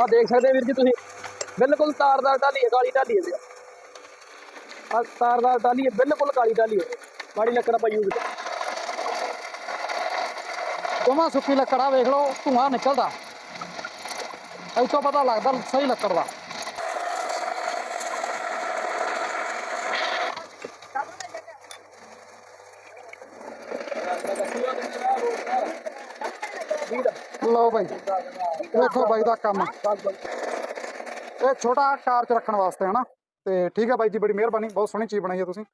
ਆ ਦੇਖ ਸਕਦੇ ਵੀਰ ਜੀ ਤੁਸੀਂ। ਬਿਲਕੁਲ ਤਾਰਦਾਰ ਟਾਲੀ ਹੈ ਕਾਲੀ ਟਾਲੀ ਹੈ ਵੀਰ। ਆ ਤਾਰਦਾਰ ਟਾਲੀ ਹੈ ਬਿਲਕੁਲ ਕਾਲੀ ਟਾਲੀ ਹੈ। ਮਾੜੀ ਲੱਕੜ ਆਪਾਂ ਯੂਜ਼ ਜਮਾ ਸੁੱਕੀ ਲੱਕੜ ਵੇਖ ਲਓ ਧੂਆਂ ਨਿਕਲਦਾ। ਇੱਥੋਂ ਪਤਾ ਲੱਗਦਾ ਸਹੀ ਲੱਕੜ ਦਾ। ਲਓ ਬਾਈ। ਦੇਖੋ ਬਾਈ ਦਾ ਕੰਮ। ਇਹ ਛੋਟਾ ਕਾਰ ਚ ਰੱਖਣ ਵਾਸਤੇ ਹਨਾ। ਤੇ ਠੀਕ ਹੈ ਬਾਈ ਜੀ, ਬੜੀ ਮਿਹਰਬਾਨੀ। ਬਹੁਤ ਸੋਹਣੀ ਚੀਜ਼ ਬਣਾਈ ਹੈ ਤੁਸੀਂ।